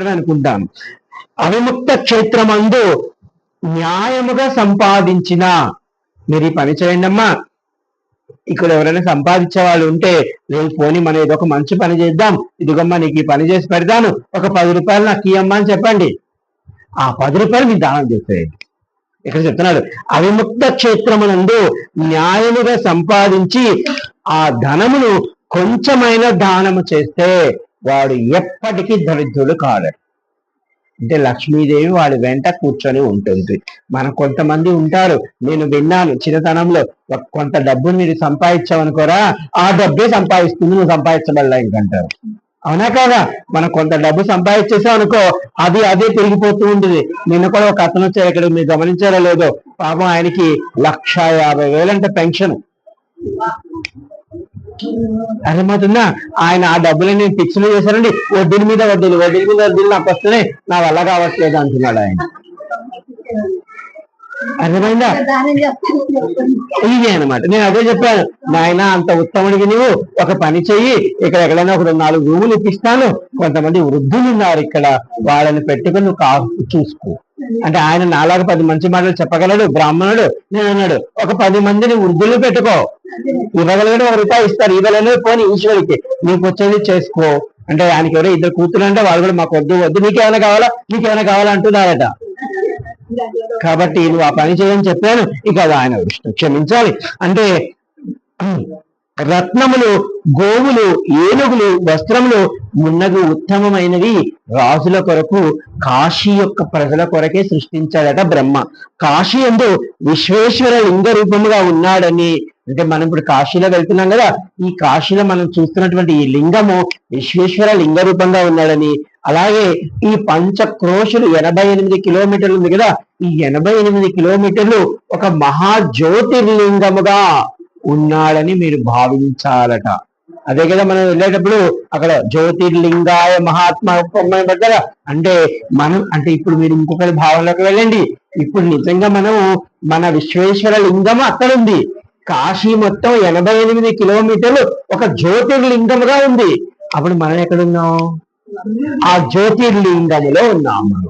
మాత్రమే అనుకుంటాం. అవిముక్త క్షేత్రమందు న్యాయముగా సంపాదించిన మీరు ఈ పని చేయండి అమ్మా. ఇక్కడ ఎవరైనా సంపాదించే వాళ్ళు ఉంటే నేను పోనీ మనం ఏదో ఒక మంచి పని చేద్దాం. ఇదిగమ్మా నీకు ఈ పని చేసి పెడతాను. ఒక పది రూపాయలు నాకు ఇయ్యమ్మా అని చెప్పండి. ఆ పది రూపాయలు మీ దానం చేసేయండి. ఇక్కడ చెప్తున్నాడు అవిముక్త క్షేత్రమునందు న్యాయముగా సంపాదించి ఆ ధనమును కొంచెమైన దానము చేస్తే వాడు ఎప్పటికీ దరిద్రుడు కాడు. అంటే లక్ష్మీదేవి వాడి వెంట కూర్చొని ఉంటుంది. మన కొంతమంది ఉంటారు నేను విన్నాను చిన్నతనంలో కొంత డబ్బును మీరు సంపాదించావనుకోరా ఆ డబ్బే సంపాదిస్తుంది నువ్వు సంపాదించబడలా ఇంకంటారు అవునా కాదా? మనం కొంత డబ్బు సంపాదించేసాం అనుకో అది అదే పెరిగిపోతూ ఉంటుంది. నిన్న కూడా ఒక అతను వచ్చారు ఇక్కడ మీరు గమనించారో లేదో పాపం ఆయనకి లక్ష యాభై వేలంటే పెన్షన్. అర్థమవుతుందా? ఆయన ఆ డబ్బులని ఫిక్స్ చేశారండి వడ్డీల మీద వడ్డీలు వడ్డీల మీద వడ్డీలు నాకు వస్తున్నాయి నా వల్ల కావట్లేదు అంటున్నాడు ఆయన. అర్థమైందా? ఇదే అనమాట నేను అదే చెప్పాను. నాయన అంత ఉత్తముడికి నువ్వు. ఒక పని చెయ్యి. ఇక్కడ ఎక్కడైనా ఒక నాలుగు రూములు ఇప్పిస్తాను. కొంతమంది వృద్ధులు ఉన్నారు ఇక్కడ. వాళ్ళని పెట్టుకుని నువ్వు కా చూసుకో. అంటే ఆయన నాలుగు పది మంచి మాటలు చెప్పగలడు బ్రాహ్మణుడు నేను అన్నాడు ఒక పది మందిని వృద్ధులు పెట్టుకో. ఇవ్వగలిగిన ఒక రూపాయి ఇస్తారు. ఇవ్వలేని పోనీ ఈశ్వరికి నీకు వచ్చేది చేసుకో. అంటే ఆయనకి ఎవరో ఇద్దరు కూతురు అంటే వాళ్ళు కూడా మాకు వద్దు వద్దు. నీకేమైనా కావాలా? నీకేమైనా కావాలా అంటున్నారట. కాబట్టి నువ్వు ఆ పని చేయని చెప్పాను. ఇక ఆయన క్షమించాలి. అంటే రత్నములు గోవులు ఏనుగులు వస్త్రములు మున్నగు ఉత్తమమైనవి రాజుల కొరకు కాశీ యొక్క ప్రజల కొరకే సృష్టించాడట బ్రహ్మ. కాశీ ఎందు విశ్వేశ్వర లింగ రూపముగా ఉన్నాడని అంటే మనం ఇప్పుడు కాశీలో వెళ్తున్నాం కదా ఈ కాశీలో మనం చూస్తున్నటువంటి ఈ లింగము విశ్వేశ్వర లింగ రూపంగా ఉన్నాడని అలాగే ఈ పంచక్రోషులు ఎనభై ఎనిమిది కిలోమీటర్లు ఉంది కదా ఈ ఎనభై ఎనిమిది కిలోమీటర్లు ఒక మహా జ్యోతిర్లింగముగా ఉన్నాడని మీరు భావించాలట. అదే కదా మనం వెళ్ళేటప్పుడు అక్కడ జ్యోతిర్లింగాయ మహాత్మ దగ్గర అంటే మనం అంటే ఇప్పుడు మీరు ఇంకొకరి భావనలోకి వెళ్ళండి. ఇప్పుడు నిజంగా మనం మన విశ్వేశ్వర లింగం అక్కడ ఉంది. కాశీ మొత్తం ఎనభై ఎనిమిది కిలోమీటర్లు ఒక జ్యోతిర్లింగముగా ఉంది. అప్పుడు మనం ఎక్కడున్నాం? ఆ జ్యోతిర్లింగములో ఉన్నాం మనం.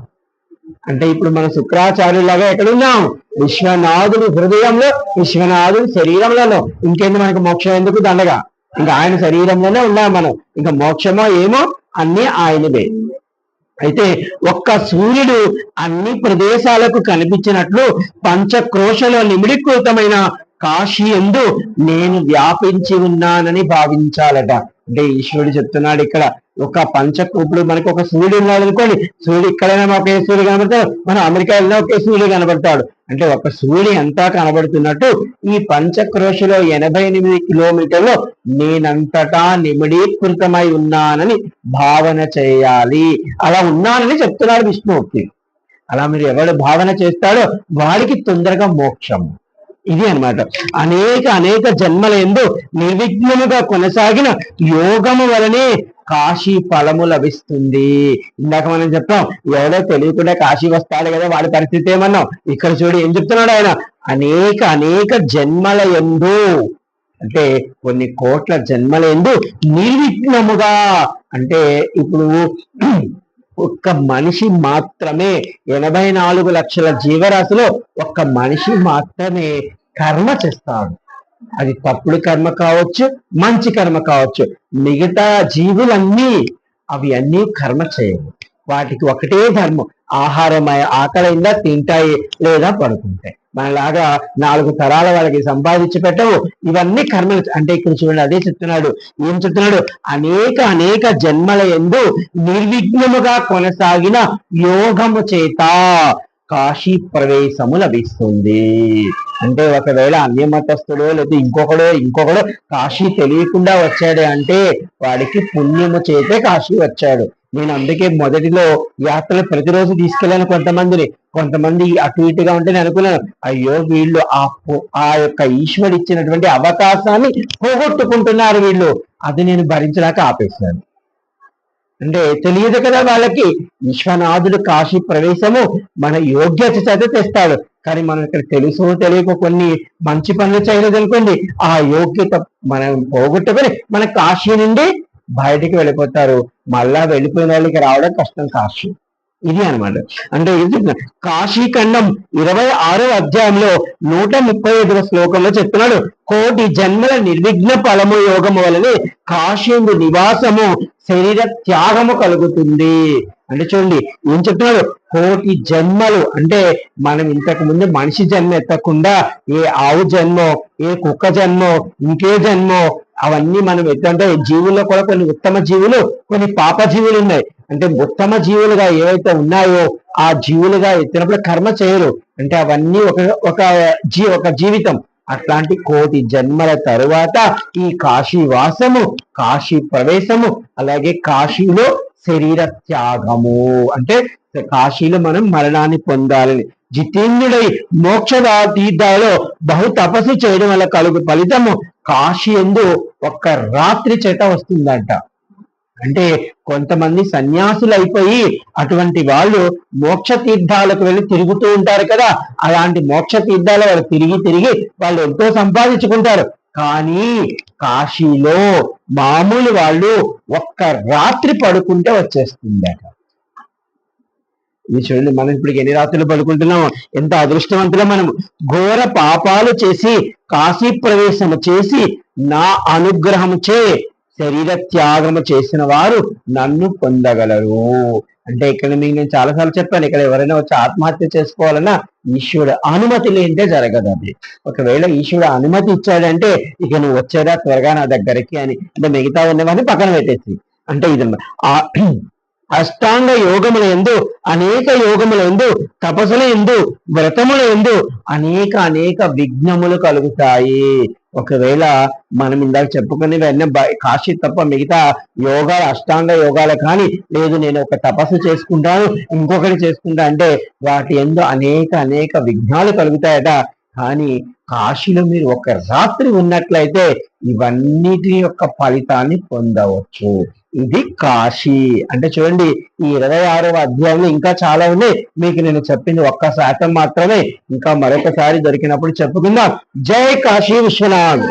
అంటే ఇప్పుడు మన శుక్రాచార్యులాగా ఎక్కడున్నాం? విశ్వనాథుడు హృదయంలో విశ్వనాథుడు శరీరంలోనో ఇంకేంది మనకు మోక్షం ఎందుకు దండగా? ఇంకా ఆయన శరీరంలోనే ఉన్నాం మనం. ఇంకా మోక్షమో ఏమో అన్ని ఆయనదే. అయితే ఒక్క సూర్యుడు అన్ని ప్రదేశాలకు కనిపించినట్లు పంచక్రోశలో నిమిడీకృతమైన కాశీ ఎందు నేను వ్యాపించి ఉన్నానని భావించాలట. అంటే ఈశ్వరుడు చెప్తున్నాడు ఇక్కడ ఒక పంచ ఇప్పుడు ఒక సూర్యుడు ఉన్నాడు అనుకోండి సూర్యుడు ఇక్కడైనా ఒకే సూర్యుడు కనబడతాడు? మనం అమెరికా వెళ్ళినా ఒకే సూర్యుడు కనబడతాడు. అంటే ఒక సూర్యుడు ఎంతా కనబడుతున్నట్టు ఈ పంచక్రోషలో ఎనభై ఎనిమిది కిలోమీటర్లు నేనంతటా నిమిడీకృతమై ఉన్నానని భావన చేయాలి. అలా ఉన్నానని చెప్తున్నాడు విష్ణుమూర్తి. అలా మీరు ఎవడు భావన చేస్తాడో వాడికి తొందరగా మోక్షం ఇది అన్నమాట. అనేక అనేక జన్మల ఎందు నిర్విఘ్నముగా కొనసాగిన యోగము వలనే కాశీ ఫలము లభిస్తుంది. ఇందాక మనం చెప్పాం ఎవడో తెలియకుండా కాశీ వస్తాడు కదా వాడి పరిస్థితి ఏమన్నాం? ఇక్కడ చూడు ఏం చెప్తున్నాడు ఆయన? అనేక అనేక జన్మల ఎందు అంటే కొన్ని కోట్ల జన్మల ఎందు నిర్విఘ్నముగా అంటే ఇప్పుడు ఒక్క మనిషి మాత్రమే ఎనభై నాలుగు లక్షల జీవరాశిలో ఒక్క మనిషి మాత్రమే కర్మ చేస్తాడు. అది తప్పుడు కర్మ కావచ్చు మంచి కర్మ కావచ్చు. మిగతా జీవులన్నీ అవి అన్నీ కర్మ చేయవు. వాటికి ఒకటే ధర్మం. ఆహారం ఆకలైందా తింటాయి లేదా పడుకుంటాయి. మనలాగా నాలుగు తరాల వాళ్ళకి సంపాదించి పెట్టవు. ఇవన్నీ కర్మలు. అంటే ఇక్కడ చూడండి అదే చెప్తున్నాడు. ఏం చెప్తున్నాడు? అనేక అనేక జన్మల ఎందు నిర్విఘ్నముగా కొనసాగిన యోగము చేత కాశీ ప్రవేశము లభిస్తుంది అంటే ఒకవేళ అన్యమతస్థుడో లేదా ఇంకొకడో ఇంకొకడో కాశీ తెలియకుండా వచ్చాడు అంటే వాడికి పుణ్యము చేతే కాశీ వచ్చాడు. నేను అందుకే మొదటిలో యాత్రలు ప్రతిరోజు తీసుకెళ్ళాను కొంతమందిని. కొంతమంది అటు ఇటుగా ఉంటే నేను అనుకున్నాను అయ్యో వీళ్ళు ఆ ఆ యొక్క ఈశ్వరు ఇచ్చినటువంటి అవకాశాన్ని పోగొట్టుకుంటున్నారు వీళ్ళు. అది నేను భరించలేక ఆపేశాను. అంటే తెలియదు కదా వాళ్ళకి? విశ్వనాథుడు కాశీ ప్రవేశము మన యోగ్యత చేత తెస్తాడు. కానీ మనం ఇక్కడ తెలుసు తెలియక కొన్ని మంచి పనులు చేయలేదు అనుకోండి ఆ యోగ్యత మనం పోగొట్టుకొని మన కాశీ నుండి బయటికి వెళ్ళిపోతారు. మళ్ళా వెళ్ళిపోయిన వాళ్ళకి రావడం కష్టం కాశీ. ఇది అన్నమాట. అంటే ఇది కాశీ ఖండం ఇరవై ఆరో అధ్యాయంలో నూట ముప్పై ఐదవ శ్లోకంలో చెప్తున్నాడు. కోటి జన్మల నిర్విఘ్న ఫలము యోగము వలనే కాశీందు నివాసము శరీర త్యాగము కలుగుతుంది. అంటే చూడండి ఏం చెప్తున్నాడు? కోటి జన్మలు. అంటే మనం ఇంతకు ముందు మనిషి జన్మ ఎత్తకుండా ఏ ఆవు జన్మో ఏ కుక్క జన్మో ఇంకే జన్మో అవన్నీ మనం ఎత్తంటే జీవుల్లో కూడా కొన్ని ఉత్తమ జీవులు కొన్ని పాప జీవులు ఉన్నాయి. అంటే ఉత్తమ జీవులుగా ఏవైతే ఉన్నాయో ఆ జీవులుగా ఎత్తినప్పుడు కర్మ చేయరు. అంటే అవన్నీ ఒక ఒక జీ ఒక జీవితం. అట్లాంటి కోటి జన్మల తరువాత ఈ కాశీ వాసము కాశీ ప్రవేశము అలాగే కాశీలో శరీర త్యాగము. అంటే కాశీలో మనం మరణాన్ని పొందాలని. జితేంద్రుడై మోక్ష తీర్థాలలో బహు తపస్సు చేయడం వల్ల కలుగు ఫలితము కాశీ ఎందు ఒక్క రాత్రి చేత వస్తుందంట. అంటే కొంతమంది సన్యాసులు అయిపోయి అటువంటి వాళ్ళు మోక్ష తీర్థాలకు వెళ్ళి తిరుగుతూ ఉంటారు కదా అలాంటి మోక్ష తీర్థాలు వాళ్ళు తిరిగి తిరిగి వాళ్ళు ఎంతో సంపాదించుకుంటారు. కానీ కాశీలో మామూలు వాళ్ళు ఒక్క రాత్రి పడుకుంటే వచ్చేస్తుందట. ఇది చూడండి మనం ఇప్పుడు ఎన్ని రాత్రులు పడుకుంటున్నాం ఎంత అదృష్టవంతులం మనం. ఘోర పాపాలు చేసి కాశీ ప్రవేశము చేసి నా అనుగ్రహము చే శరీర త్యాగము చేసిన వారు నన్ను పొందగలరు. అంటే ఇక్కడ మీకు నేను చాలాసార్లు చెప్పాను ఇక్కడ ఎవరైనా వచ్చి ఆత్మహత్య చేసుకోవాలన్నా ఈశ్వరుడు అనుమతి లేనిదే జరగదు అది. ఒకవేళ ఈశ్వరుడు అనుమతి ఇచ్చాడంటే ఇక నువ్వు వచ్చేదా త్వరగా నా దగ్గరికి అని అంటే మిగతా ఉన్నవన్నీ పక్కన పెట్టేసి. అంటే ఇది ఆ అష్టాంగ యోగముల ఎందు అనేక యోగముల ఎందు తపస్సుల ఎందు వ్రతముల ఎందు అనేక అనేక విఘ్నములు కలుగుతాయి. ఒకవేళ మనం ఇందాక చెప్పుకునేవన్నీ కాశీ తప్ప మిగతా యోగాలు అష్టాంగ యోగాలు కానీ లేదు నేను ఒక తపస్సు చేసుకుంటాను ఇంకొకటి చేసుకుంటా అంటే వాటి ఎందు అనేక అనేక విఘ్నాలు కలుగుతాయట. కానీ కాశీలో మీరు ఒక రాత్రి ఉన్నట్లయితే ఇవన్నిటి యొక్క ఫలితాన్ని పొందవచ్చు. ఇది కాశీ. అంటే చూడండి ఈ ఇరవై ఆరవ అధ్యాయంలో ఇంకా చాలా ఉన్నాయి. మీకు నేను చెప్పింది ఒక్క శాతం మాత్రమే. ఇంకా మరొకసారి దొరికినప్పుడు చెప్పుకుందాం. జై కాశీ విశ్వనాథ్.